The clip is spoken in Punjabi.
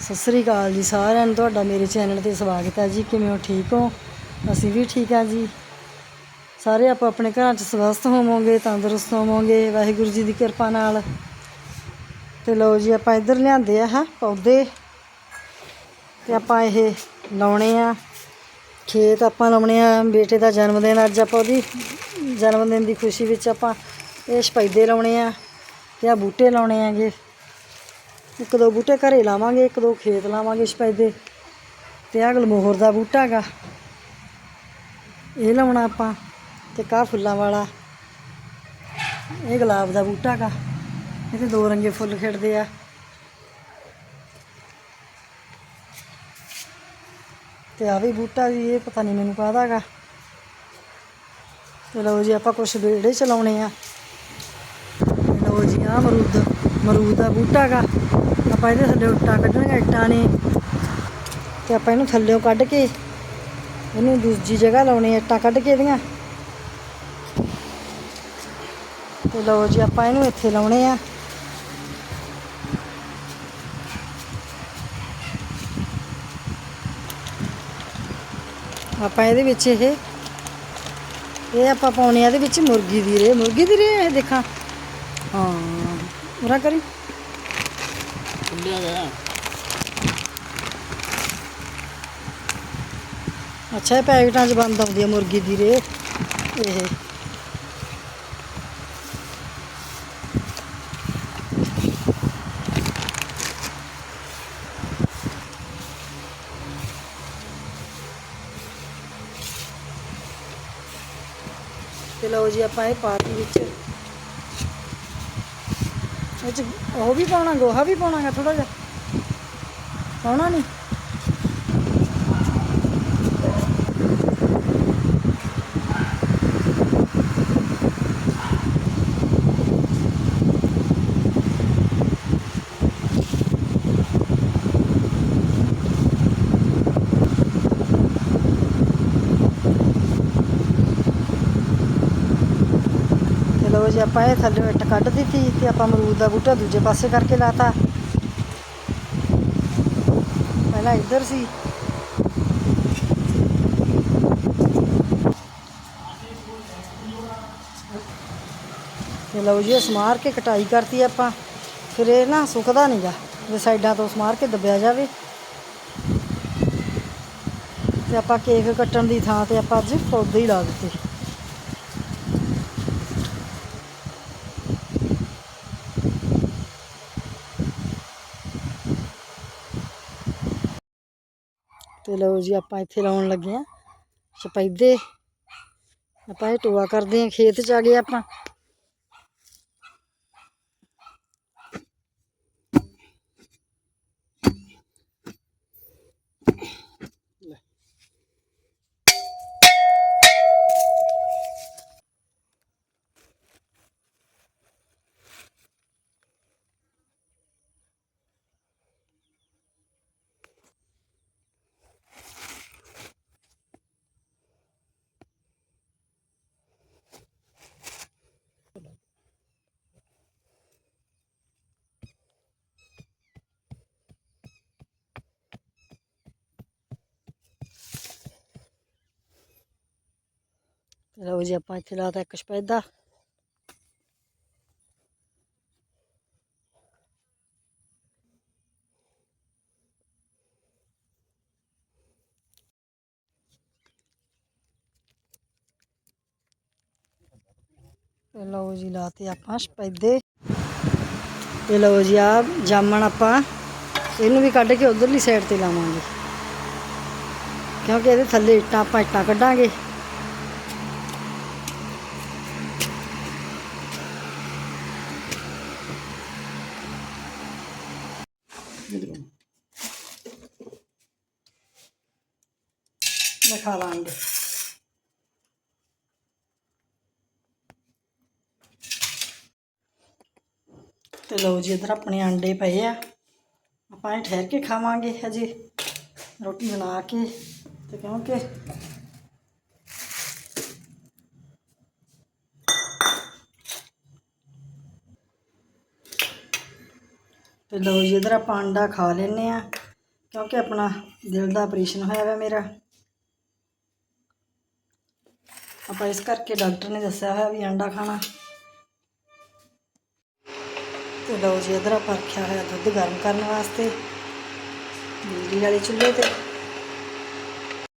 ਸਤਿ ਸ੍ਰੀ ਅਕਾਲ ਜੀ ਸਾਰਿਆਂ ਨੂੰ, ਤੁਹਾਡਾ ਮੇਰੇ ਚੈਨਲ ਤੇ ਸਵਾਗਤ ਹੈ ਜੀ। ਕਿਵੇਂ ਹੋ? ਠੀਕ ਹੋ? ਅਸੀਂ ਵੀ ਠੀਕ ਹਾਂ ਜੀ। ਸਾਰੇ ਆਪਾਂ ਆਪਣੇ ਘਰਾਂ 'ਚ ਸਵਸਥ ਹੋਵੋਗੇ, ਤੰਦਰੁਸਤ ਹੋਵੋਗੇ, ਵਾਹਿਗੁਰੂ ਜੀ ਦੀ ਕਿਰਪਾ ਨਾਲ। ਤੇ ਲਓ ਜੀ, ਆਪਾਂ ਇੱਧਰ ਲਿਆਂਦੇ ਆ ਹਾਂ ਪੌਦੇ। ਤੇ ਆਪਾਂ ਇਹ ਲਾਉਣੇ ਆ। ਖੇਤ ਆਪਾਂ ਲਾਉਣੇ ਆ, ਬੇਟੇ ਦਾ ਜਨਮ ਦਿਨ ਅੱਜ ਆਪਾਂ ਉਹਦੀ ਜਨਮ ਦਿਨ ਦੀ ਖੁਸ਼ੀ ਵਿੱਚ ਆਪਾਂ ਇਹ ਸਪੈਦੇ ਲਾਉਣੇ ਆ। ਤੇ ਆ ਬੂਟੇ ਲਾਉਣੇ ਆਗੇ ਇੱਕ ਦੋ ਬੂਟੇ ਘਰੇ ਲਾਵਾਂਗੇ, ਇੱਕ ਦੋ ਖੇਤ ਲਾਵਾਂਗੇ ਸਪੈਦੇ ਤੇ ਆਹ ਗਲਮੋਹਰ ਦਾ ਬੂਟਾ ਹੈਗਾ। ਇਹ ਲਾਉਣਾ ਆਪਾਂ ਤੇ ਕਾ ਫੁੱਲਾਂ ਵਾਲਾ। ਇਹ ਗੁਲਾਬ ਦਾ ਬੂਟਾ ਹੈਗਾ। ਇਹਦੇ ਦੋ ਰੰਗੇ ਫੁੱਲ ਖਿੜਦੇ ਆ। ਤੇ ਆ ਵੀ ਬੂਟਾ ਜੀ, ਇਹ ਪਤਾ ਨਹੀਂ ਮੈਨੂੰ ਕਾਹਦਾ ਹੈਗਾ। ਤੇ ਲਓ ਜੀ, ਆਪਾਂ ਕੁਛ ਵਿਹੜੇ ਚਲਾਉਣੇ ਆ। ਲਓ ਜੀ ਆ ਅਮਰੂਦ। ਮਰੂਦ ਦਾ ਬੂਟਾ ਹੈਗਾ। ਆਪਾਂ ਇਹਦੇ ਥੱਲੇ ਉੱਟਾਂ ਕੱਢਣੀਆਂ, ਇੱਟਾਂ ਨੇ। ਤੇ ਆਪਾਂ ਇਹਨੂੰ ਥੱਲੇੋਂ ਕੱਢ ਕੇ ਇਹਨੂੰ ਦੂਜੀ ਜਗ੍ਹਾ ਲਾਉਣੀ ਇੱਟਾਂ ਕੱਢ ਕੇ ਇਹਦੀਆਂ। ਤੇ ਲਓ ਜੀ, ਆਪਾਂ ਇਹਨੂੰ ਇੱਥੇ ਲਾਉਣੇ ਆ। ਆਪਾਂ ਇਹਦੇ ਵਿੱਚ ਇਹ ਇਹ ਆਪਾਂ ਪਾਉਣੇ ਆ ਇਹਦੇ ਵਿੱਚ ਮੁਰਗੀ ਦੀ ਰੇ ਮੁਰਗੀ ਦੀ ਰੇ ਇਹ ਦੇਖਾਂ। ਹਾਂ। ਉਰਾ ਕਰੀ। ਖੁੱਲਿਆ ਗਿਆ ਅੱਛਾ ਇਹ ਪੈਕਟਾਂ 'ਚ ਬੰਦ ਆਉਂਦੀ ਆ ਮੁਰਗੀ ਦੀ ਰੇ ਇਹ। ਤੇ ਲਓ ਜੀ ਆਪਾਂ ਇਹ ਪਾਤੀ ਵਿੱਚ ਇਹ ਉਹ ਵੀ ਪਾਉਣਾ ਗੋਹਾ ਵੀ ਪਾਉਣਾਗਾ ਥੋੜਾ ਜਿਹਾ। ਪਾਉਣਾ ਨਹੀਂ ਜੀ ਆਪਾਂ ਇਹ ਥੱਲੇ ਇੱਟ ਕੱਢ ਦਿੱਤੀ ਤੇ ਆਪਾਂ ਅਮਰੂਦ ਦਾ ਬੂਟਾ ਦੂਜੇ ਪਾਸੇ ਕਰਕੇ ਲਾਤਾ। ਪਹਿਲਾਂ ਇੱਧਰ ਸੀ। ਤੇ ਲਓ ਜੀ, ਇਹ ਸਮਾਰ ਕੇ ਕਟਾਈ ਕਰਤੀ ਆਪਾਂ। ਫਿਰ ਇਹ ਨਾ ਸੁੱਕਦਾ ਨਹੀਂਗਾ ਇਹ ਸਾਈਡਾਂ ਤੋਂ ਸਮਾਰ ਕੇ ਦੱਬਿਆ ਜਾਵੇ। ਤੇ ਆਪਾਂ ਕੇਕ ਕੱਟਣ ਦੀ ਥਾਂ ਤੇ ਆਪਾਂ ਅੱਜ ਪੌਦੇ ਹੀ ਲਾ ਦਿੱਤੇ। ਤੇ ਲਓ ਜੀ ਆਪਾਂ ਇੱਥੇ ਲਾਉਣ ਲੱਗੇ ਆ ਸਪੈਦੇ। ਆਪਾਂ ਇਹ ਟੋਆ ਕਰਦੇ ਆ ਖੇਤ ਚ ਆ ਗਏ ਆਪਾਂ। ਲਓ ਜੀ ਆਪਾਂ ਇੱਥੇ ਲਾਤਾ ਇੱਕ ਸਪੈਦਾ। ਤੇ ਲਓ ਜੀ ਲਾਤੇ ਆਪਾਂ ਸਪੈਦੇ। ਤੇ ਲਓ ਜੀ ਆ ਜਾਮਣ ਆਪਾਂ, ਇਹਨੂੰ ਵੀ ਕੱਢ ਕੇ ਉਧਰਲੀ ਸਾਈਡ ਤੇ ਲਾਵਾਂਗੇ। ਕਿਉਂਕਿ ਇਹਦੇ ਥੱਲੇ ਇੱਟਾਂ ਆਪਾਂ ਇੱਟਾਂ ਕੱਢਾਂਗੇ। ਦਿਖਾ ਲਾਂਗੇ ਤੇ ਲਓ ਜੀ, ਇਧਰ ਆਪਣੇ ਆਂਡੇ ਪਏ ਆ। ਆਪਾਂ ਇਹ ਠਹਿਰ ਕੇ ਖਾਵਾਂਗੇ ਹਜੇ। ਰੋਟੀ ਬਣਾ ਕੇ ਤੇ ਕਿਉਂਕਿ ਤੇ ਲਓ ਜੀ, ਇਧਰ ਆਪਾਂ ਅੰਡਾ ਖਾ ਲੈਨੇ ਆ ਕਿਉਂਕਿ ਆਪਣਾ ਦਿਲ ਦਾ ਆਪਰੇਸ਼ਨ ਹੋਇਆ ਵਾ ਮੇਰਾ। ਆਪਾਂ ਇਸ ਕਰਕੇ ਡਾਕਟਰ ਨੇ ਦੱਸਿਆ ਹੋਇਆ ਵੀ ਅੰਡਾ ਖਾਣਾ। ਤੇ ਲਓ ਜੀ, ਇਧਰ ਆਪਾਂ ਰੱਖਿਆ ਹੋਇਆ ਦੁੱਧ ਗਰਮ ਕਰਨ ਵਾਸਤੇ, ਬਿਜਲੀ ਵਾਲੇ ਚੁੱਲ੍ਹੇ ਤੇ।